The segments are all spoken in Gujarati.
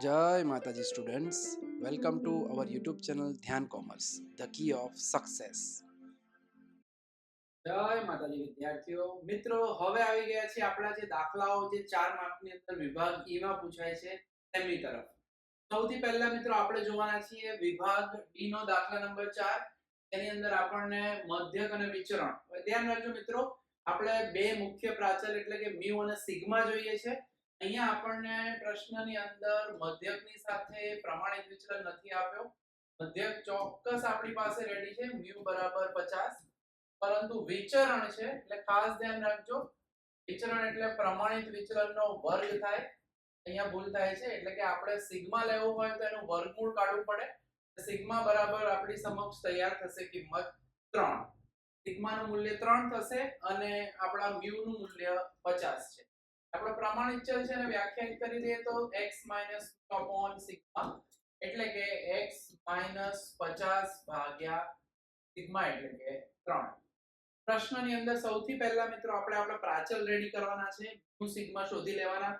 જય Mataji students welcome to our YouTube channel Dhyan commerce the key of success જય માતાજી, વિદ્યાર્થીઓ. મિત્રો, હવે આવી ગયા છે આપણા જે દાખલાઓ, જે ચાર માર્કની અંદર વિભાગ ઈ માં પૂછાય છે તેમની તરફ. સૌથી પહેલા મિત્રો, આપણે જોવાના છીએ વિભાગ ડી નો દાખલા નંબર ચાર. એની અંદર આપણને મધ્યક અને વિચરણ. ધ્યાન રાખજો મિત્રો, આપણે બે મુખ્ય પ્રાચલ એટલે કે મ્યુ અને સિગ્મા જોઈએ છે. અહીંયા આપણને પ્રશ્નની અંદર મધ્યકની સાથે પ્રમાણિત વિચલન નથી આપ્યો. મધ્યક ચોક્કસ આપણી પાસે રેડી છે μ બરાબર 50 પરંતુ વિચરણ છે, એટલે ખાસ ધ્યાન રાખજો. વિચરણ એટલે પ્રમાણિત વિચલનનો વર્ગ થાય. અહીંયા ભૂલ થાય છે, એટલે કે આપણે સિગ્મા લેવું હોય તો એનું વર્ગમૂળ કાઢવું પડે. સિગ્મા બરાબર આપણી સમક્ષ તૈયાર થશે કિંમત 3 સિગ્માનું મૂલ્ય 3 થશે અને આપણા મ્યુ નું મૂલ્ય 50 છે. આપણો પ્રમાણિત ચલ છે ને વ્યાખ્યાયિત કરી દઈએ તો x 2 સિગ્મા એટલે કે x 50 ભાગ્યા સિગ્મા એટલે કે 3 પ્રશ્નની અંદર સૌથી પહેલા મિત્રો આપણે આપણો પ્રાચલ રેડી કરવાના છે. મ્યુ સિગ્મા શોધી લેવાના,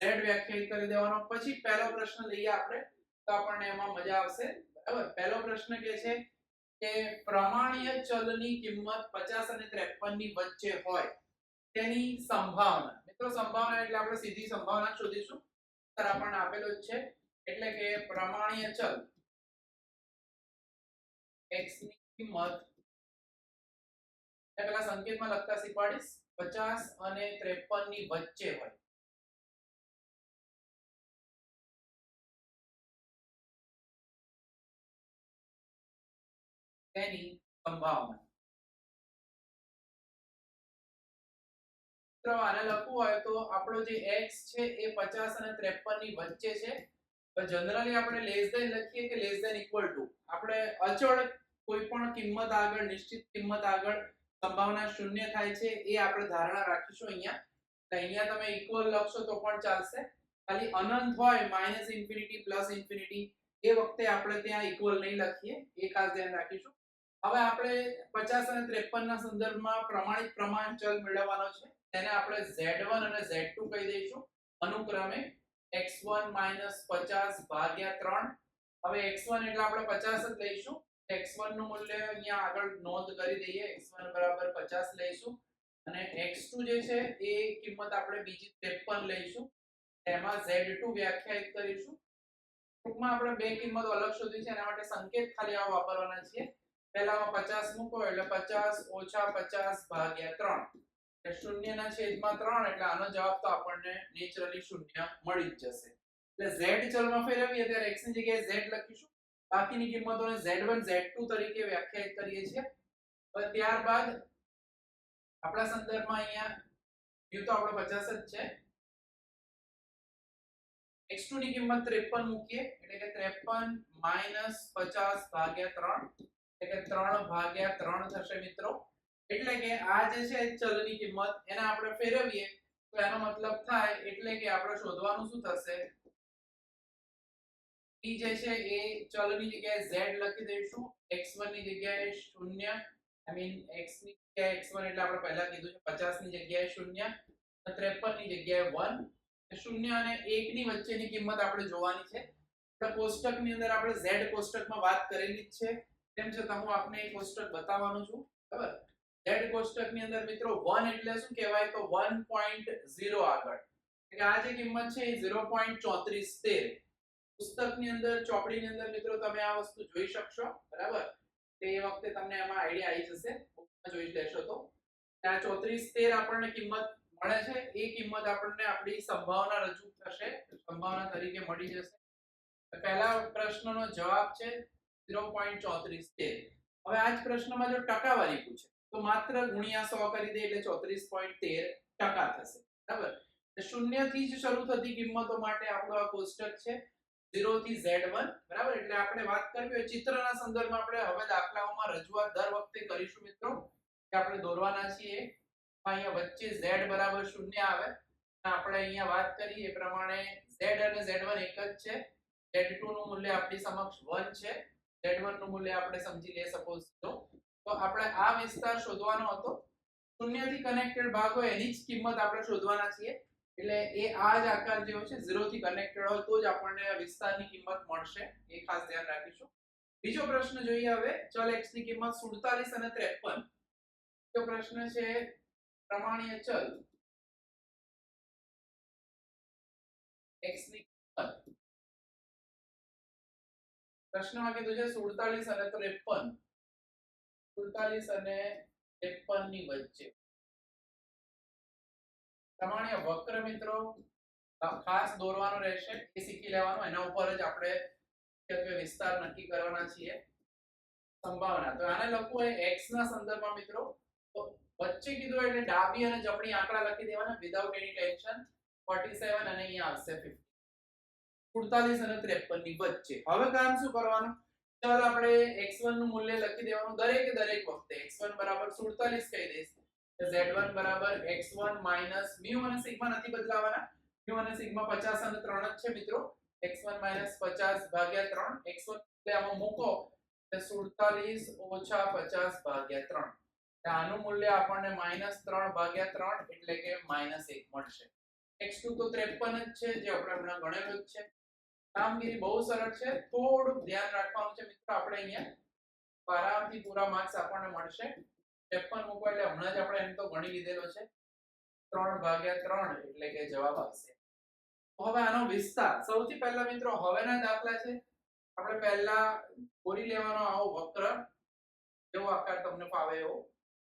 z વ્યાખ્યાયિત કરી દેવાનો. પછી પહેલો પ્રશ્ન લઈએ આપણે, તો આપણને એમાં મજા આવશે. બરાબર? પહેલો પ્રશ્ન કે છે કે પ્રમાણીય ચલની કિંમત 50 અને 53 ની વચ્ચે હોય તેની સંભાવના. મિત્રો સંભાવના એટલે આપણે સીધી સંભાવના શોધીશું. સર આપણને આપેલો જ છે. એટલે કે પ્રમાણીય ચલ x ની કિંમત. પેલા સંકેતમાં લખતા શીખવાડીશ. 50 અને 53 ની વચ્ચે હોય. તેની સંભાવના. આને લખવું હોય તો આપણો જે x છે એ 50 અને 53 ની વચ્ચે છે. તો જનરલી આપણે લેસ ધેન લખીએ કે લેસ ધેન ઇક્વલ ટુ આપણે અચળ કોઈ પણ કિંમત આગળ, નિશ્ચિત કિંમત આગળ સંભાવના શૂન્ય થાય છે એ આપણે ધારણા રાખીશું અહીંયા. તો અહીંયા તમે ઇક્વલ લખશો તો પણ ચાલશે. ખાલી અનંત હોય માઇનસ ઇન્ફિનિટી પ્લસ ઇન્ફિનિટી એ વખતે આપણે ત્યાં ઇક્વલ નહીં લખીએ. એ ખાસ ધ્યાન રાખીશું. હવે આપણે 50 અને 53 ના સંદર્ભમાં પ્રમાણિત પ્રમાણ ચલ મેળવવાનો છે. તેને આપણે z1 અને z2 કહી દઈશું. અનુક્રમે x1 50 ભાગ્યા 3 હવે x1 એટલે આપણે 50 જ લઈશું. X1 નું મૂલ્ય અહીંયા આગળ નોંધ કરી દઈએ. X1 બરાબર 50 લઈશું. અને x2 જે છે એ કિંમત આપણે બીજી 53 લઈશું. તેમાં z2 વ્યાખ્યાયિત કરીશું. ટૂંકમાં આપણે બે કિંમતો અલગ શોધી છે. એના માટે સંકેત ખાલી આવા વાપરવાના છે પહેલામાં 50 મૂકો એટલે 50 ઓછા 50 ભાગ્યા 3 એટલે શૂન્યના છેદમાં 3 એટલે આનો જવાબ તો આપણને નેચરલી શૂન્ય મળી જ જશે. એટલે z ચલમાં ફેરવીએ ત્યારે x ની જગ્યાએ z લખીશું. બાકીની કિંમતોને z1 z2 તરીકે વ્યાખ્યાયિત કરીએ છીએ. ત્યારબાદ આપણા સંદર્ભમાં અહીંયા મ્યુ તો આપણો 50 જ છે. x2 ની કિંમત 53 મૂકીએ, એટલે કે 53 50 ભાગ્યા 3 એટલે કે 3 ભાગ્યા 3 થશે મિત્રો. એટલે કે આ જે છે ચલની કિંમત, એને આપણે ફેરવીએ, તો એનો મતલબ થાય એટલે કે આપણે શોધવાનું શું થશે? ઈ જે છે એ ચલની જગ્યાએ z લખી દઈશું x1 ની જગ્યાએ 0 આઈ મીન x ની જગ્યાએ x1 એટલે આપણે પહેલા કીધું છે 50 ની જગ્યાએ 0 અને 53 ની જગ્યાએ 1 0 અને 1 ની વચ્ચેની કિંમત આપણે જોવાની છે. એટલે કોષ્ટકની અંદર આપણે z કોષ્ટકમાં વાત કરેલી જ છે. તેમ છતાં હું આપને એ કોષ્ટક બતાવવાનું છું બરાબર z કોષ્ટકની અંદર મિત્રો 1 એટલે શું કહેવાય? તો 1.0 આગળ. એટલે આ જે કિંમત છે એ 0.3413 પુસ્તકની અંદર, ચોપડીની અંદર મિત્રો તમે આ વસ્તુ જોઈ શકશો, બરાબર? તે વખતે તમને એમાં આઈડિયા આવી જશે. જોઈ લેશો તો. આ 3413 આપણને કિંમત મળે છે. એ કિંમત આપણને આપણી સંભાવના રજૂ થશે. સંભાવના તરીકે મળી જશે. પહેલા પ્રશ્નનો જવાબ છે 0.3413 હવે આ જ પ્રશ્નમાં જો ટકાવારી પૂછે તો માત્ર ગુણ્યા સો કરી દે એટલે 34.13 ટકા થશે. બરાબર? શૂન્યથી જ શરૂ થતી કિંમતો માટે આપણો આ કોષ્ટક છે 0 થી z1 બરાબર? એટલે આપણે વાત કરવી હોય ચિત્રના સંદર્ભમાં આપણે હવે દાખલાઓમાં રજૂઆત દર વખતે કરીશું મિત્રો, કે આપણે દોરવાના છીએ અહીંયા વચ્ચે z બરાબર 0 આવે. આપણે અહીંયા વાત કરીએ એ પ્રમાણે z અને z1 એક જ છે. z2 નું મૂલ્ય આપણી સમક્ષ 1 છે. z1 નું મૂલ્ય આપણે સમજી લઈએ સપોઝ તો. તો આપણે આ વિસ્તાર શોધવાનો હતો. શૂન્યથી કનેક્ટેડ ભાગ હોય એની જ કિંમત આપણે શોધવાના છીએ. એટલે એ આ જ આકાર જેવો છે 0 થી કનેક્ટેડ હોય તો જ આપણને આ વિસ્તારની કિંમત મળશે. એ ખાસ ધ્યાન રાખીશું. બીજો પ્રશ્ન જોઈએ હવે, ચલ x ની કિંમત 47 અને 53 બીજો પ્રશ્ન છે, પ્રમાણીય ચલ x ની કિંમત. પ્રશ્નમાં કીધું છે 47 અને 53 47 અને 53 ની વચ્ચે. પ્રમાણીય વક્ર મિત્રો ખાસ દોરવાનો રહેશે. એ શીખી લેવાનું. એના ઉપર જ આપણે મુખ્યત્વે વિસ્તાર નક્કી કરવાના છીએ. સંભાવના. તો આને લખવું હોય x ના સંદર્ભમાં મિત્રો. તો વચ્ચે કીધું એટલે ડાબી અને જમણી આંકડા લખી દેવાના વિધાઉટ એની ટેન્શન 47 અને અહીંયા આવશે 50 47 અને 53 ની વચ્ચે. હવે કામ શું કરવાનું? ચાલ આપણે x1 નું મૂલ્ય લખી દેવાનું દરેક દરેક વખતે. x1 બરાબર 47 કહી દઈશ. તો z1 બરાબર x1 માઇનસ મ્યુ અને સિગ્મા નથી બદલાવાના. μ અને સિગ્મા 50 અને 3 જ છે મિત્રો. x1 50 ભાગ્યા 3 x1 એટલે આમાં મૂકો. એટલે 47 ઓછા 50 ભાગ્યા 3 એટલે આનું મૂલ્ય આપણને -3 ભાગ્યા 3 એટલે કે -1 મળશે. x2 તો 53 જ છે, જે આપણે હમણાં ગણેલું જ છે. કામગીરી બહુ સરળ છે. થોડું ધ્યાન રાખવાનું આપણે અહીંયા આરામથી પૂરા માર્ક્સ આપણને મળશે. 53 મૂકો એટલે હમણાં જ આપણે એમ તો ગણી લીધેલો છે. 3 ભાગ્યા 3 એટલે કે જવાબ આવશે. હવે આનો વિસ્તાર, સૌથી પહેલા મિત્રો હવેના દાખલા છે. આપણે પહેલા કોરી લેવાનો આવો વક્ર. જેવો આકાર તમને ફાવે એવો?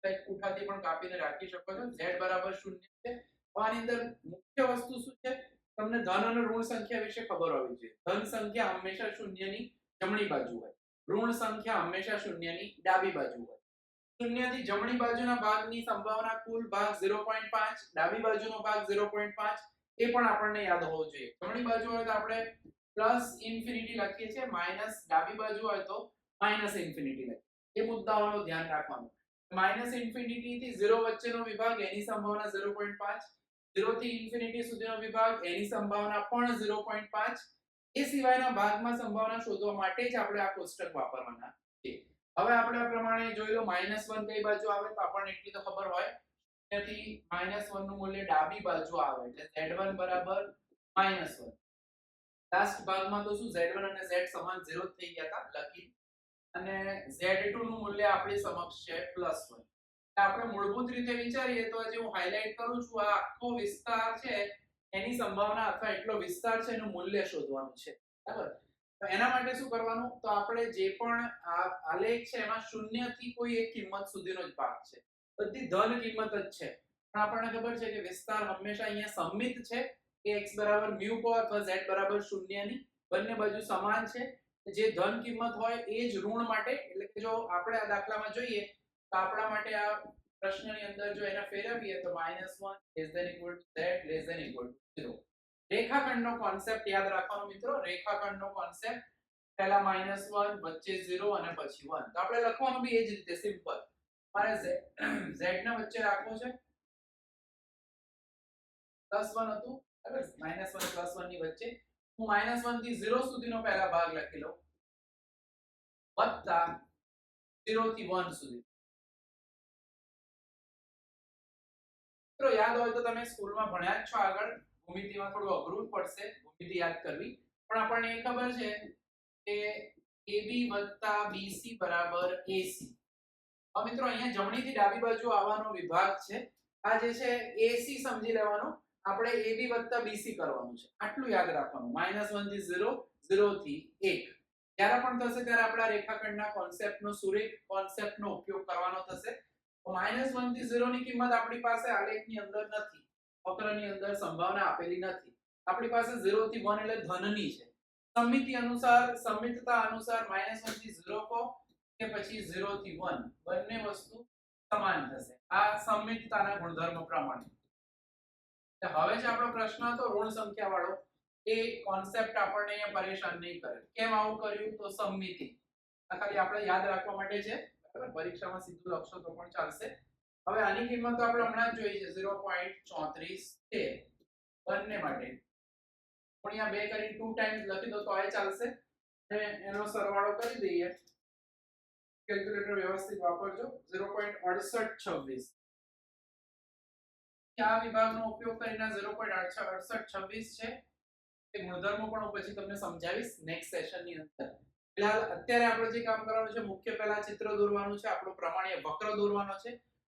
કંઈક પૂઠાથી પણ કાપીને રાખી શકો છો. z બરાબર 0 છે. આની અંદર મુખ્ય વસ્તુ શું છે? તમને ધન અને ઋણ સંખ્યા વિશે ખબર હોવી જોઈએ. ધન સંખ્યા હંમેશા શૂન્યની જમણી બાજુ હોય. ઋણ સંખ્યા હંમેશા શૂન્યની ડાબી બાજુ હોય. શૂન્યથી જમણી બાજુના ભાગની સંભાવના કુલ ભાગ 0.5 ડાબી બાજુનો ભાગ 0.5 એ પણ આપણને યાદ હોવો જોઈએ. જમણી બાજુ હોય તો આપણે પ્લસ ઇન્ફિનિટી લખીએ છીએ, માઇનસ ડાબી બાજુ હોય તો માઇનસ ઇન્ફિનિટી લખીએ એ મુદ્દાઓનું ધ્યાન રાખવાનું. માઇનસ ઇન્ફિનિટી થી 0 વચ્ચેનો વિભાગ એની સંભાવના 0.5 0 થી ઇન્ફિનિટી સુધીનો વિભાગ એની સંભાવના પણ 0.5 એ સિવાયના ભાગમાં સંભાવના શોધવા માટે જ આપણે આ કોષ્ટક વાપરવાના છે. હવે આપણે પ્રમાણે જોઈ લો -1 કઈ બાજુ આવે તો આપણને એટલી તો ખબર હોય. ત્યાંથી -1 નું મૂલ્ય ડાબી બાજુ આવે, એટલે z1 બરાબર -1 લાસ્ટ ભાગમાં તો શું z1 અને z સમાન 0 થઈ ગયા હતા લખી. અને z2 નું મૂલ્ય આપણી સમક્ષ છે +1 આપણે મૂળભૂત રીતે વિચારીએ તો જે હું હાઇલાઇટ કરું છું, આ આખો વિસ્તાર છે એની સંભાવના અથવા એટલો વિસ્તાર છે એનું મૂલ્ય શોધવાનું છે. બરાબર? તો એના માટે શું કરવાનું? તો આપણે જે પણ આલેખ છે એમાં શૂન્યથી કોઈ એક કિંમત સુધીનો જ ભાગ છે. બધી ધન કિંમત જ છે. પણ આપણને ખબર છે કે વિસ્તાર હંમેશા અહીંયા સમિત છે કે x બરાબર મ્યુ કો અથવા z બરાબર શૂન્યની. બંને બાજુ સમાન છે. જે ધન કિંમત હોય એ જ ઋણ માટે, એટલે કે જો આપણે આ દાખલામાં જોઈએ, તો આપણા માટે આ પ્રશ્નની અંદર જો એને ફેરવીએ તો -1 less than equal to z less than equal to 0 રેખાખંડનો કોન્સેપ્ટ યાદ રાખવાનો મિત્રો, રેખાખંડનો કોન્સેપ્ટ પહેલા -1 વચ્ચે 0 અને પછી 1 તો આપણે લખવાનું બી એ જ રીતે સિમ્પલ મારે z z ને વચ્ચે રાખવો છે. +1 હતું, બરાબર? -1 +1 ની વચ્ચે. હું -1 થી 0 સુધીનો પહેલા ભાગ લખી લઉં. વત્તા 0 થી 1 સુધી. મિત્રો, યાદ હોય તો તમે સ્કૂલમાં ભણ્યા જ છો આગળ. ભૂમિતિમાં થોડું અઘરું પડશે, ભૂમિતિ યાદ કરવી. પણ આપણને એ ખબર છે કે AB BC AC. હવે મિત્રો, અહીંયા જમણીથી ડાબી બાજુ આવવાનો વિભાગ છે. આ જે છે, AC સમજી લેવાનો. આપણે AB BC કરવાનું છે. આટલું યાદ રાખવાનું. -1 થી 0 0 થી 1 જ્યારે પણ થશે, ત્યારે આપણા રેખાખંડના કોન્સેપ્ટનો સુરેખ કોન્સેપ્ટનો ઉપયોગ કરવાનો થશે. માઇનસ વનથી ઝીરો ની કિંમત આપણી પાસે આલેખની અંદર નથી. વક્રની અંદર સંભાવના આપેલી નથી. આપણી પાસે ઝીરો થી વન એટલે ધનની છે. સમિતિ અનુસાર, સમિતતા અનુસાર માઇનસ વનથી ઝીરો કો કે પછી ઝીરો થી વન. બંને વસ્તુ સમાન થશે. આ સમિતતાના ગુણધર્મ પ્રમાણે. હવે જે આપણો પ્રશ્ન હતો, ઋણ સંખ્યા વાળો એ કોન્સેપ્ટ આપણને પરેશાન નહીં કરે. કેમ આવું કર્યું? તો સમિતિ. આ ખાલી આપણે યાદ રાખવા માટે છે. પરીક્ષામાં સીધું લખશો તો પણ ચાલશે. હવે આની કિંમત તો આપણે હમણાં જોઈ છે 0.34 છે બંને માટે. ગુણ્યા 2 કરી 2 ટાઈમ્સ લખી દો તો આ ચાલશે. એનો સરવાળો કરી દઈએ. કેલ્ક્યુલેટર વ્યવસ્થિત વાપરજો. 0.6826 આ વિભાગનો ઉપયોગ કરીને 0.6826 છે, એ ગુણધર્મો પણ હું પછી તમને સમજાવીશ નેક્સ્ટ સેશનની અંદર. ફિલહાલ અત્યારે આપણે જે કામ કરવાનું છે મુખ્ય પહેલા ચિત્ર દોરવાનું છે આપણો પ્રમાણીય વક્ર દોરવાનો છે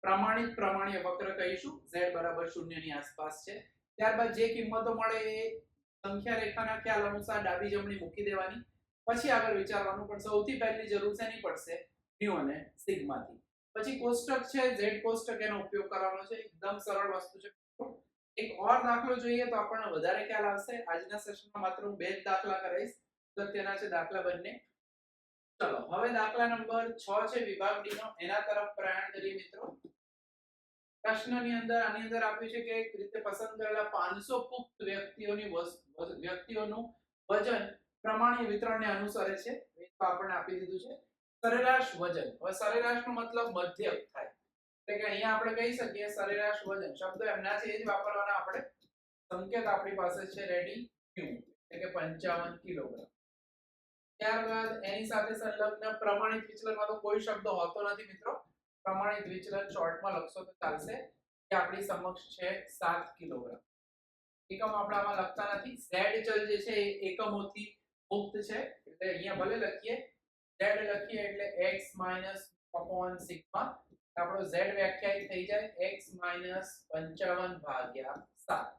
પ્રમાણિત પ્રમાણીય વક્ર કહીશું z બરાબર 0 ની આસપાસ છે ત્યારબાદ જે કિંમતો મળે એ સંખ્યા રેખાના ખ્યાલ અનુસાર ડાબી જમણી મૂકી દેવાની. પછી આગળ વિચારવાનું, પણ સૌથી પહેલી જરૂર શેની પડશે? ન્યુ અને સિગ્મા થી પછી કોષ્ટક છે, z કોષ્ટક એનો ઉપયોગ કરવાનો છે. એકદમ સરળ વસ્તુ છે. એક ઓર દાખલો જોઈએ તો આપણને વધારે ખ્યાલ આવશે. આજના સેશનમાં માત્ર હું બે જ દાખલા તો તેના છે દાખલા બંને. ચલો, હવે દાખલા નંબર 6 છે વિભાગ ડી નો એના તરફ પ્રયાણ કરીએ મિત્રો. પ્રશ્નની અંદર, આની અંદર આપ્યું છે કે એક રીતે પસંદ કરેલા 500 પુખ્ત વ્યક્તિઓની વ્યક્તિઓનું વજન પ્રમાણીય વિતરણને અનુસરે છે. એ તો આપણને આપી દીધું છે. સરેરાશ વજન. હવે સરેરાશનો મતલબ મધ્યક થાય. એટલે કે અહીંયા આપણે કહી શકીએ સરેરાશ વજન. શબ્દ એમના છે એ જ વાપરવાના આપણે. સંકેત આપણી પાસે છે, રેડી ક્યુ. એટલે કે 55 કિલોગ્રામ. ત્યારબાદ એની સાથે સંલગ્ન પ્રમાણિત વિચલનમાં તો કોઈ શબ્દ હોતો નથી મિત્રો. પ્રમાણિત વિચલન શોર્ટમાં લખશો તો ચાલશે કે આપણી સમક્ષ છે 7 કિલોગ્રામ. એકમ આપણામાં લખતા નથી. z ચલ જે છે એ એકમોથી મુક્ત છે. એટલે અહીંયા ભલે લખીએ z લખીએ એટલે x upon સિગ્મા. આપણો z વ્યાખ્યાયિત થઈ જાય x 55 ભાગ્યા 7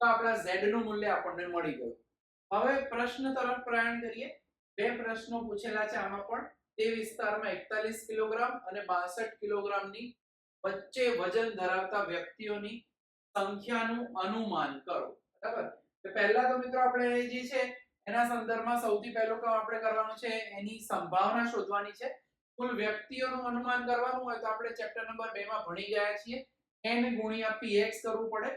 તો આપણા z નું મૂલ્ય આપણને મળી ગયું. હવે પ્રશ્ન તરફ પ્રયાણ કરીએ. બે પ્રશ્નો પૂછેલા છે આમાં પણ. તે વિસ્તારમાં 41 કિલોગ્રામ અને 62 કિલોગ્રામની વચ્ચે વજન ધરાવતા વ્યક્તિઓની સંખ્યાનું અનુમાન કરો. બરાબર? તો પહેલા તો મિત્રો આપણે જે છે, એના સંદર્ભમાં સૌથી પહેલું કામ આપણે કરવાનું છે, એની સંભાવના શોધવાની છે. કુલ વ્યક્તિઓનું અનુમાન કરવાનું હોય તો આપણે ચેપ્ટર નંબર 2 માં ભણી ગયા છીએ. n ગુણ્યા px કરવું પડે.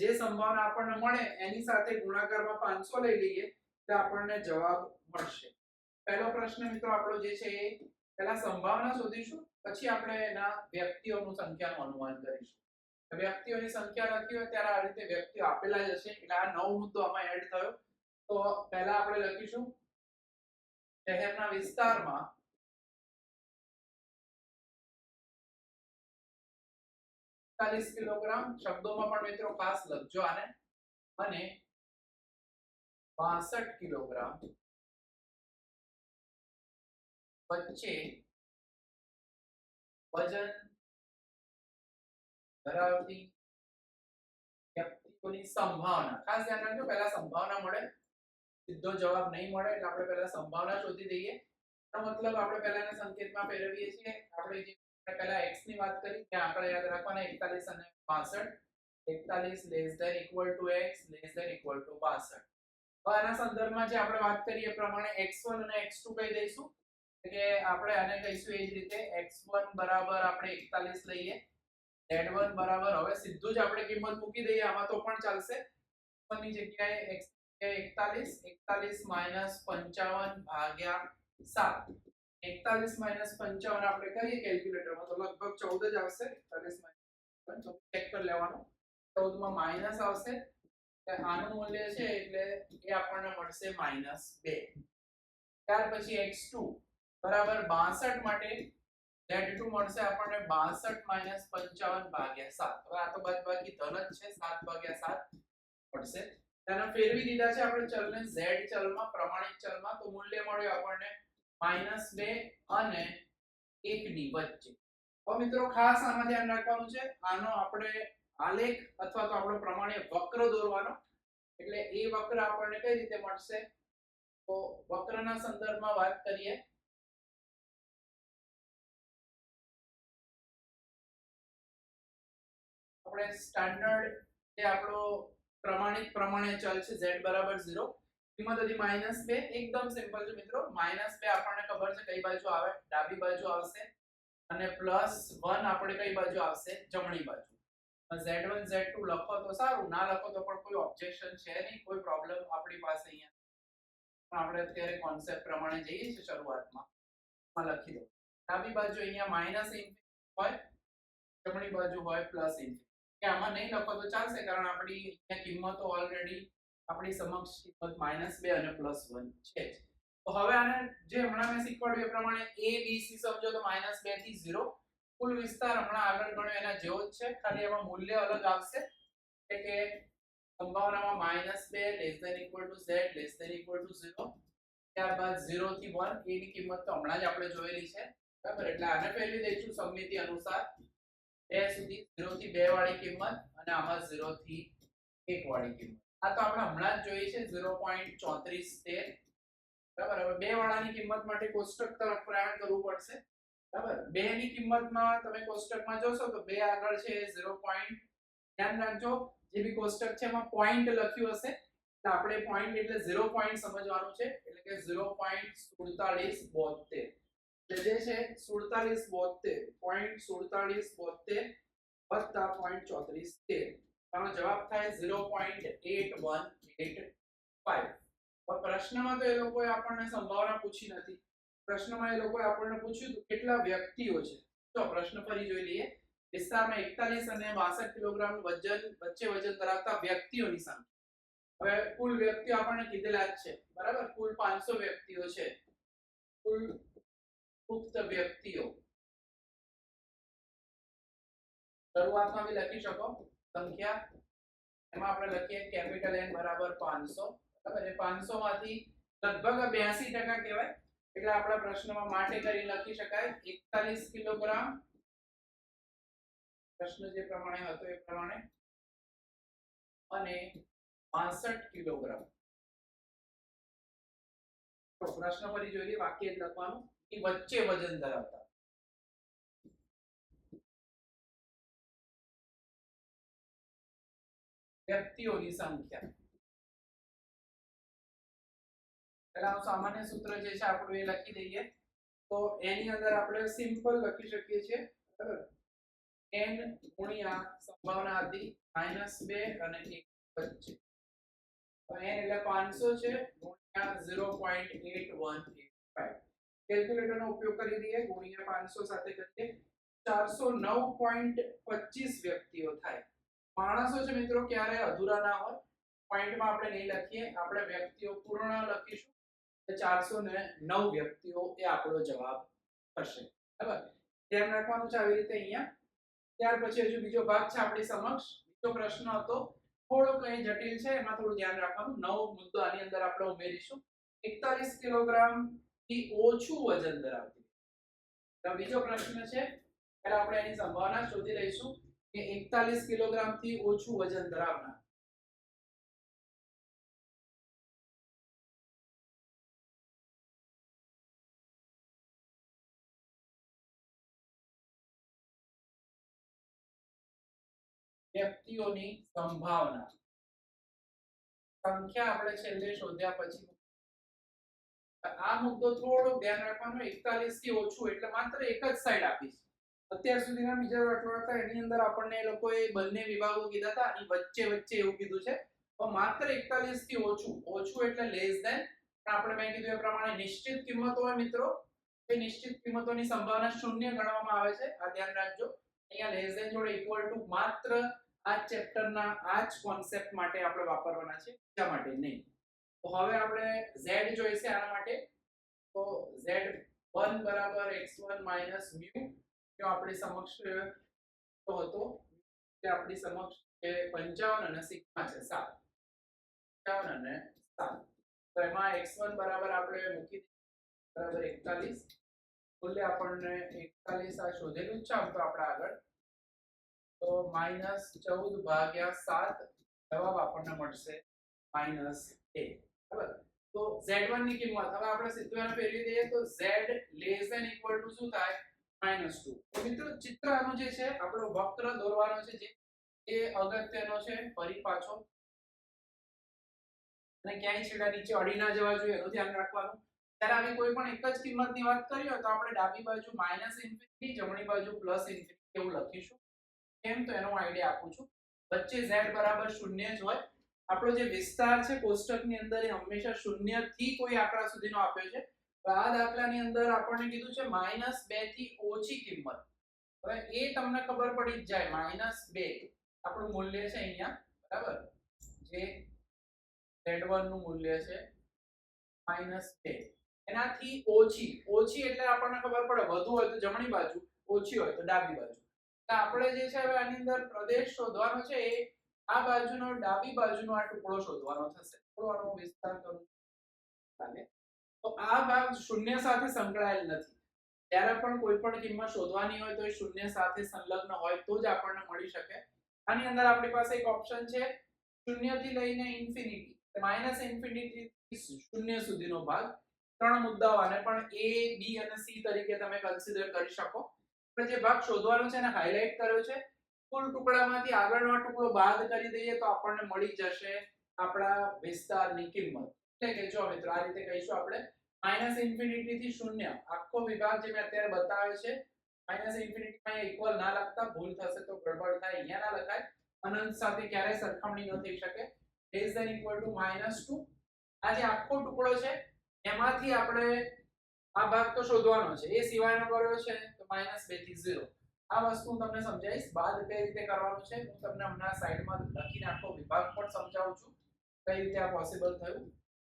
જે સંભાવના આપણને મળે, એની સાથે ગુણાકારમાં 500 લઈ લઈએ, તો આપણને જવાબ મળશે. પહેલો પ્રશ્ન મિત્રો આપણો જે છે એ પહેલા સંભાવના શોધીશું, પછી આપણે એના વ્યક્તિઓનું સંખ્યાનું અનુમાન કરીશું. વ્યક્તિઓની સંખ્યા લખી હોય ત્યારે આ રીતે વ્યક્તિઓ આપેલા જ હશે. એટલે આ નવ મુદ્દો આમાં એડ થયો. તો પહેલા આપણે લખીશું. શહેરના વિસ્તારમાં ચાલીસ કિલોગ્રામ શબ્દોમાં પણ મિત્રો ખાસ લખજો આને. અને બાસઠ કિલોગ્રામ વચ્ચે વજન ધરાવતી વ્યક્તિઓની સંભાવના. ખાસ ધ્યાન રાખજો, પહેલા સંભાવના મળે, સીધો જવાબ નહીં મળે, એટલે આપણે પહેલા સંભાવના શોધી દઈએ. તો મતલબ આપણે પહેલા એને સંકેતમાં ફેરવીએ છીએ. આપણે જે પહેલા x ની વાત કરી, ત્યાં આંકડા યાદ રાખવાના 41 અને 62 41 less than equal to x less than equal to 62 તો આના સંદર્ભમાં જે આપણે વાત કરી એ પ્રમાણે x1 અને x2 કહી દઈશું. કે આપણે આને કહીશું એ જ રીતે x1 બરાબર આપણે 41 લઈએ. z1 બરાબર, હવે સીધું જ આપણે કિંમત મૂકી દઈએ, આમાં તો પણ ચાલશે. ઉપરની જગ્યાએ x એકતાલીસ એકતાલીસ માઇનસ પંચાવન ભાગ્યા સાત. એકતાલીસ માઇનસ પંચાવન આપણે કરીએ કેલ્ક્યુલેટરમાં, તો લગભગ ચૌદ જ આવશે. એકતાલીસ માઇનસ ચેક કરી લેવાનું. ચૌદમાં માઇનસ આવશે. એટલે આનું મૂલ્ય છે એટલે એ આપણને મળશે માઇનસ બે. ત્યાર પછી એક્સ ટુ. બરાબર બાસઠ માટે ઝેડ ટુ મળશે આપણને બાસઠ માઇનસ પંચાવન ભાગ્યા સાત. હવે આ તો બાદબાકી ધન જ છે, સાત ભાગ્યા સાત મળશે. તેના ફેરવી દીધા છે આપણે ચલને z ચલમાં, પ્રમાણિત ચલમાં, તો મૂલ્ય મળ્યું આપણને માઇનસ બે અને એક ની વચ્ચે. હવે મિત્રો ખાસ આમાં ધ્યાન રાખવાનું છે, આનો આપણે આલેખ અથવા તો આપણો પ્રમાણે વક્ર દોરવાનો. એટલે એ વક્ર આપણને કઈ રીતે મળશે? તો વક્રના સંદર્ભમાં વાત કરીએ. આપણે સ્ટાન્ડર્ડ જે આપણો પ્રમાણિત પ્રમાણે ચલ છે, z બરાબર 0 કિંમત હતી માઇનસ બે, એકદમ સિમ્પલ છે મિત્રો. માઇનસ બે આપણને ખબર છે કઈ બાજુ આવે? ડાબી બાજુ આવશે. અને પ્લસ વન આપણે કઈ બાજુ આવશે? જમણી બાજુ. z1 z2 લખો તો સારું. ના લખો તો પણ કોઈ ઓબ્જેક્શન છે નહીં, કોઈ પ્રોબ્લેમ આપણી પાસે અહીંયા. પણ આપણે અત્યારે કોન્સેપ્ટ પ્રમાણે જઈએ છીએ શરૂઆતમાં. માં લખી દો ડાબી બાજુ અહીંયા માઇનસ હોય, જમણી બાજુ હોય પ્લસ ઇન્ફિનિટી કે આમાં નહીં લખો તો ચાલશે, કારણ આપણી કિંમતો ઓલરેડી આપણી સમક્ષ કિંમત માઇનસ બે અને પ્લસ વન છે તો હવે આને જે હમણાં મેં શીખવાડ્યું એ પ્રમાણે એ બી સી સમજો તો માઇનસ બેથી ઝીરો કુલ વિસ્તાર હમણાં આગળ ગણ્યો એના જેવો જ છે. ખાલી એમાં મૂલ્ય અલગ આવશે. એટલે કે સંભાવનામાં માઇનસ બે less than equal to Z less than equal to zero ત્યારબાદ ઝીરો થી વન એની કિંમત તો હમણાં જ આપણે જોયેલી છે. બરાબર? એટલે આને પહેલી દઈશું સમમિતિ અનુસાર બે સુધી 0 થી 2 વાળી કિંમત અને આમાં 0 થી 1 વાળી કિંમત. આ તો આપણે હમણાં જ જોઈએ છે 0.3413 બરાબર? હવે બે વાળાની કિંમત માટે કોષ્ટક તરફ પ્રયાણ કરવું પડશે. બરાબર? બે ની કિંમતમાં તમે કોષ્ટકમાં જોશો તો બે આગળ છે 0. ધ્યાન રાખજો, જે બી કોષ્ટક છે એમાં પોઈન્ટ લખ્યું હશે. તો આપણે પોઈન્ટ એટલે 0 પોઈન્ટ સમજવાનું છે, એટલે કે 0.4772 જે છે સુડતાલીસ બોતેર પોઈન્ટ સુડતાલીસ બોતેર વત્તા પોઈન્ટ ચોત્રીસ તેર. આનો જવાબ થાય zero point eight one eight five પ્રશ્નમાં તો એ લોકોએ આપણને સંભાવના પૂછી નથી. પ્રશ્નમાં એ લોકોએ આપણને પૂછ્યું કેટલા વ્યક્તિઓ છે? તો પ્રશ્ન ફરી જોઈ લઈએ. વિસ્તારમાં એકતાલીસ અને બાસઠ કિલોગ્રામ વજન વચ્ચે વજન ધરાવતા વ્યક્તિઓની સંખ્યા. હવે કુલ વ્યક્તિઓ આપણને કીધેલા જ છે. બરાબર? કુલ પાંચસો વ્યક્તિઓ છે. કુલ પુખ્ત વ્યક્તિઓ. શરૂઆતમાં બી લખી શકો, સંખ્યા, એમાં આપણે લખીએ કેપિટલ એન બરાબર પાંચસો, બરાબર? એ પાંચસો માંથી લગભગ બ્યાસી ટકા કહેવાય. એટલે આપણા પ્રશ્નમાં માટે કરી લખી શકાય, એકતાલીસ કિલોગ્રામ. પ્રશ્ન જે પ્રમાણે હતો એ પ્રમાણે. અને 62 કિલોગ્રામ. તો પ્રશ્ન ફરી જોઈએ, વાક્ય જ લખવાનું. એ વચ્ચે વજન ધરાવતા વ્યક્તિઓની સંખ્યા પેલા સામાન્ય સૂત્ર જે છે આપણું એ લખી દઈએ તો એની અંદર આપણે સિમ્પલ લખી શકીએ છીએ બરાબર n ગુણ્યા સંભાવના હતી માઇનસ બે અને એક વચ્ચે તો n એટલે પાંચસો છે ગુણ્યા zero point eight one eight five કેલ્ક્યુલેટરનો ઉપયોગ કરી દઈએ, ગુણ્યા પાંચસો સાથે કરીએ, ચારસો નવ પોઈન્ટ પચીસ વ્યક્તિઓ થાય. માણસો છે મિત્રો ક્યારે અધૂરા ના હોય, પોઈન્ટમાં આપણે નહીં લખીએ, આપણે વ્યક્તિઓ પૂર્ણ લખીશું ચારસો ને નવ વ્યક્તિઓ એ આપણો જવાબ થશે. બરાબર? ધ્યાન રાખવાનું છે આવી રીતે અહીંયા. ત્યાર પછી હજુ બીજો ભાગ છે આપણી સમક્ષ. બીજો પ્રશ્ન હતો, થોડો કઈ જટિલ છે, એમાં થોડું ધ્યાન રાખવાનું. નવો મુદ્દો આની અંદર આપણે ઉમેરીશું. 41 કિલોગ્રામ ઓછું વજન ધરાવતી. તો બીજો પ્રશ્ન છે, પહેલા આપણે એની સંભાવના શોધી લઈશું કે 41 કિલોગ્રામથી ઓછું વજન ધરાવનાર. વ્યક્તિઓની સંભાવના. સંખ્યા આપણે છેલ્લે શોધ્યા પછી આ મુદ્દો થોડો ધ્યાન રાખવાનો 41 થી ઓછું એટલે માત્ર એક જ સાઈડ આપી અત્યાર સુધીના બીજા અઠવાડિયા હતા, એની અંદર આપણને એ લોકોએ બંને વિભાગો કીધા હતા અને વચ્ચે વચ્ચે એવું કીધું છે. પણ માત્ર 41 થી ઓછું ઓછું એટલે લેસ ધેન પણ આપણે મેં કીધું એ પ્રમાણે નિશ્ચિત કિંમત હોય મિત્રો, એ નિશ્ચિત કિંમતોની સંભાવના શૂન્ય ગણવામાં આવે છે. આ ધ્યાન રાખજો. અહીંયા લેસ ધેન જોડે ઇક્વલ ટુ માત્ર આ ચેપ્ટરના આ જ કોન્સેપ્ટ માટે આપણે વાપરવાના છે બીજા માટે? નહીં. તો હવે આપણે z જોઈશે આના માટે. તો z1 બરાબર x1 μ જો આપણી સમક્ષ, તો હતો. કે આપણી સમક્ષ કે 55 અને સિગ્મા છે 7 55 અને 7 તો એમાં x1 બરાબર આપણે મૂકી બરાબર 41 મૂલ્ય આપણને 41 આ શોધેલું છે, આમ તો આપણે આગળ. તો માઇનસ ચૌદ ભાગ્યા સાત જવાબ આપણને મળશે માઇનસ એ બરાબર તો z1 ની કિંમત, હવે આપણે સીધું ફેરવી દઈએ તો z less than equal to શું થાય? માઇનસ ટુ તો મિત્રો, ચિત્ર આનું જે છે, આપણો વક્ર દોરવાનો છે જે. એ અગત્યનો છે, ફરી પાછો. અને ક્યાંય છેડા નીચે અડી ના જવા જોઈએ, એનું ધ્યાન રાખવાનું. ત્યારે આવી કોઈ પણ એક જ કિંમતની વાત કરી હોય તો આપણે ડાબી બાજુ ઇન્ફિનિટી જમણી બાજુ ઇન્ફિનિટી એવું લખીશું. કેમ તો એનો આઈડિયા આપું છું. વચ્ચે z બરાબર શૂન્ય જ હોય. આપણો જે વિસ્તાર છે કોષ્ટકની અંદર એ હંમેશા શૂન્યથી કોઈ આંકડા સુધીનો આપ્યો છે. આ દાખલાની અંદર આપણને કીધું છે માઇનસ બેથી ઓછી કિંમત. હવે એ તમને ખબર પડી જ જાય, માઇનસ બે. આપણું મૂલ્ય છે અહીંયા, બરાબર? જે z1 નું મૂલ્ય છે, માઇનસ બે. એનાથી ઓછી ઓછી એટલે આપણને ખબર પડે, વધુ હોય તો જમણી બાજુ, ઓછી હોય તો ડાબી બાજુ. તો આપણે જે છે હવે આની અંદર પ્રદેશ શોધવાનો છે એ આ બાજુનો, ડાબી બાજુનો આ ટુકડો શોધવાનો થશે. થોડો વિસ્તાર કરું ચાલે તો આ ભાગ શૂન્ય સાથે સંકળાયેલ નથી. ત્યારે પણ કોઈ પણ કિંમત શોધવાની હોય તો એ શૂન્ય સાથે સંલગ્ન હોય તો જ આપણને મળી શકે. આની અંદર આપણી પાસે એક ઓપ્શન છે શૂન્યથી લઈને ઇન્ફિનિટી. માઇનસ ઇન્ફિનિટી શૂન્ય સુધીનો ભાગ. ત્રણ મુદ્દાઓ આને પણ એ બી અને સી તરીકે તમે કન્સિડર કરી શકો. આપણે જે ભાગ શોધવાનો છે એને હાઇલાઇટ કર્યો છે. કુલ ટુકડામાંથી આગળનો ટુકડો બાદ કરી દઈએ તો આપણને મળી જશે આપણા વિસ્તારની કિંમત. એટલે કે જો મિત્રો, આ રીતે કહીશું આપણે. માઇનસ ઇન્ફિનિટી થી શૂન્ય. આખો વિભાગ જે મેં અત્યારે બતાવ્યો છે, માઇનસ ઇન્ફિનિટી માં ઇક્વલ ના લખતા ભૂલ થશે તો ગડબડ થાય, અહીંયા ના લખાય. અનંત સાથે ક્યારેય સરખામણી ન થઈ શકે. Less than equal to minus two આ જે આખો ટુકડો છે, એમાંથી આપણે આ ભાગ તો શોધવાનો છે. એ સિવાયનો કર્યો છે, તો માઇનસ બેથી ઝીરો આ વસ્તુ તમને સમજાવીશ. બાદ કઈ રીતે કરવાનું છે, હું તમને હમણાં સાઈડમાં લખીને આખો વિભાગ પણ સમજાવું છું, કઈ રીતે આ પોસિબલ થયું.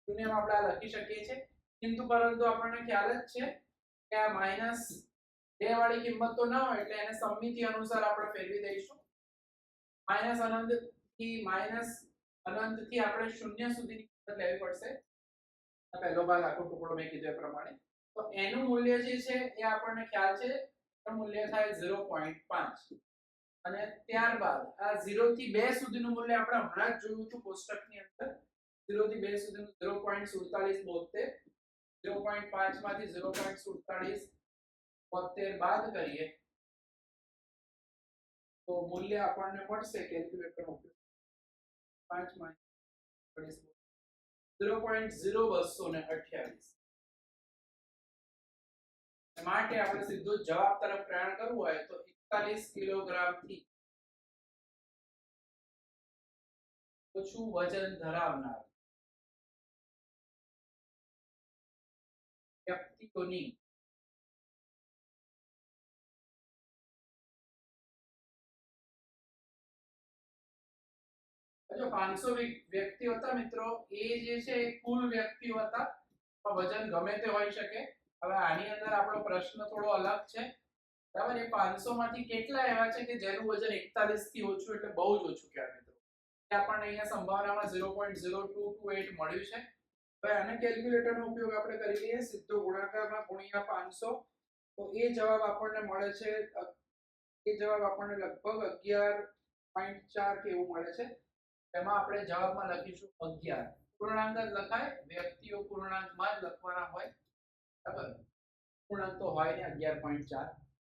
શૂન્યમાં આપણે આ લખી શકીએ છીએ. કિંતુ પરંતુ આપણને ખ્યાલ જ છે કે આ માઇનસ બે વાળી કિંમત તો ના હોય, એટલે એને સમમિતિ અનુસાર આપણે ફેરવી દઈશું. માઇનસ અનંતથી માઇનસ અનંતથી આપણે શૂન્ય સુધીની કિંમત લેવી પડશે. આ પહેલો ભાગ આખો ટુકડો મેં કીધું એ પ્રમાણે. તો એનું મૂલ્ય જે છે એ આપણને ખ્યાલ છે મૂલ્ય થાય 0.5 અને ત્યારબાદ આ 0 થી 2 સુધીનું મૂલ્ય આપણે હમણાં જ જોયું હતું કોષ્ટકની અંદર. 0 થી 2 સુધીનું 0.47 બોતેર 0.5 માંથી 0.47 બોતેર બાદ કરીએ. તો મૂલ્ય આપણને મળશે કેલ્ક્યુલેટર ઉપયોગ. 5 માં 0.0228 માટે આપણે સીધું જવાબ તરફ પ્રયાણ કરવું હોય તો 41 કિલોગ્રામથી ઓછું વજન ધરાવનાર વ્યક્તિઓની જો 500 વ્ય- વ્યક્તિઓ હતા મિત્રો, એ જે છે એ કુલ વ્યક્તિઓ હતા. પણ વજન ગમે તે હોઈ શકે. હવે આની અંદર આપણો પ્રશ્ન થોડો અલગ છે. બરાબર? એ 500 માંથી કેટલા એવા છે કે જેનું વજન 41 થી ઓછું એટલે બહુ જ ઓછું કહેવાય મિત્રો. એ આપણને અહીંયા સંભાવનામાં 0.0228 મળ્યું છે. હવે આને કેલ્ક્યુલેટરનો ઉપયોગ આપણે કરી લઈએ. સીધો ગુણાકારમાં ગુણ્યા 500 તો એ જવાબ આપણને મળે છે, એ જવાબ આપણને લગભગ 11.4 કે એવું મળે છે. એમાં આપણે જવાબમાં લખીશું 11 પૂર્ણાંક જ લખાય. વ્યક્તિઓ પૂર્ણાંકમાં જ લખવાના હોય. પૂર્ણાંક તો હોય ને 11.4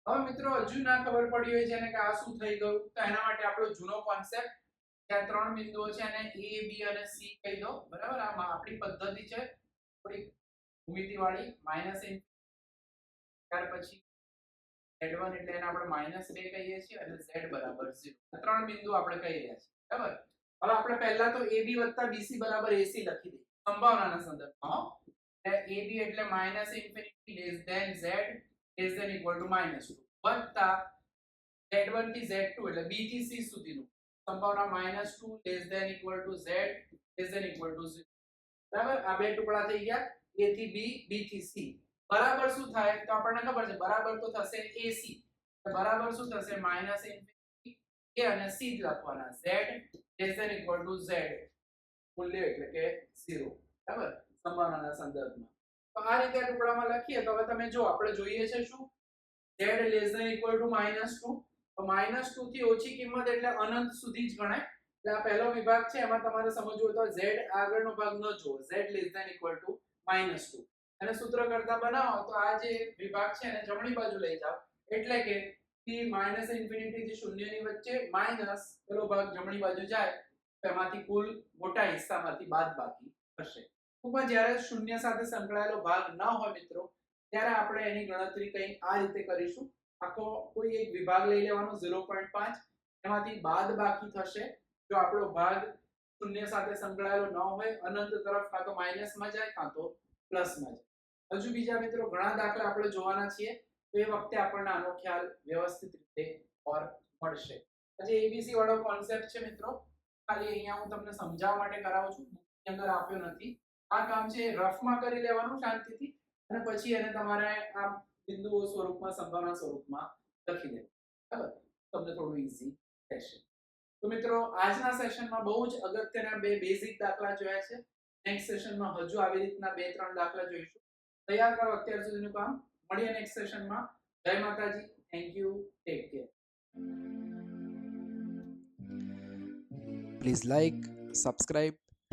હવે મિત્રો હજુ ના ખબર પડી હોય જેને કે આ શું થઈ ગયું? તો એના માટે આપણો જૂનો કોન્સેપ્ટ ત્યાં ત્રણ બિંદુઓ છે અને એ બી અને સી કહી દો બરાબર? આ આપણી પદ્ધતિ છે. થોડી ભૂમિતિ વાળી માઇનસ ત્યાર પછી z1 એટલે એને આપણે માઇનસ બે કહીએ છીએ અને z બરાબર 0 ત્રણ બિંદુ આપણે કહી રહ્યા છીએ. બરાબર? હવે આપણે પહેલા તો ab વત્તા bc બરાબર ac લખી દઈએ. સંભાવનાના સંદર્ભમાં. એટલે ab એટલે minus infinity less than z less than equal to minus two વત્તા z1 થી z2 એટલે b થી c સુધીનું. સંભાવના minus two less than equal to z less than equal to 0 બરાબર? આ બે ટુકડા થઈ ગયા. A થી b b થી c. બરાબર શું થાય? તો આપણને ખબર છે, બરાબર તો થશે ac તો બરાબર શું થશે? માઇનસ ઇન્ફિનિટી a અને c જ લખવાના. Z less than equal to z. મૂલ્ય એટલે કે 0 બરાબર? સંભાવનાના સંદર્ભમાં. તો આ રીતે આ ટુકડામાં લખીએ તો હવે તમે જો, આપણે જોઈએ છે શું? z less than equal to minus two તો માઇનસ ટુ થી ઓછી કિંમત એટલે અનંત સુધી જ ગણાય. એટલે આ પહેલો વિભાગ છે, એમાં તમારે સમજવું તો z આગળનો ભાગ ન જુઓ. z less than equal to minus two અને સૂત્ર કરતા બનાવો તો આ જે વિભાગ છે, એને જમણી બાજુ લઈ જાઓ. એટલે કે થી માઇનસ ઇન્ફિનિટી થી શૂન્યની વચ્ચે માઇનસ પેલો ભાગ જમણી બાજુ જાય, તો એમાંથી કુલ મોટા હિસ્સામાંથી બાદ બાકી થશે. ટૂંકમાં જ્યારે શૂન્ય સાથે સંકળાયેલો ભાગ ન હોય મિત્રો, ત્યારે આપણે એની ગણતરી કંઈ આ રીતે કરીશું. આખો કોઈ એક વિભાગ લઈ લેવાનો 0.5 એમાંથી બાદ બાકી થશે. જો આપણો ભાગ શૂન્ય સાથે સંકળાયેલો ન હોય, અનંત તરફ કાં તો માઇનસમાં જાય, કાં તો પ્લસમાં જાય. હજુ બીજા મિત્રો ઘણા દાખલા આપણે જોવાના છીએ, તો એ વખતે આપણને આનો ખ્યાલ વ્યવસ્થિત રીતે ઓર મળશે. આજે એબીસી વાળો કોન્સેપ્ટ છે મિત્રો. ખાલી અહીંયા હું તમને સમજાવવા માટે કરાવું છું. અંદર આપ્યો નથી. આ કામ છે રફમાં કરી લેવાનું શાંતિથી અને પછી એને તમારે આ બિંદુઓ સ્વરૂપમાં સંભાવના સ્વરૂપમાં લખી દેવું તમને થોડું ઈઝી રહેશે. તો મિત્રો આજના સેશનમાં બહુ જ અગત્યના બે બેઝિક દાખલા જોયા છે. નેક્સ્ટ સેશનમાં હજુ આવી રીતના બે ત્રણ દાખલા જોઈશું. તૈયાર કરો અત્યાર સુધીનું કામ. મળીએ નેક્સ્ટ સેશનમાં જય Mataji. Thank you take care please like subscribe,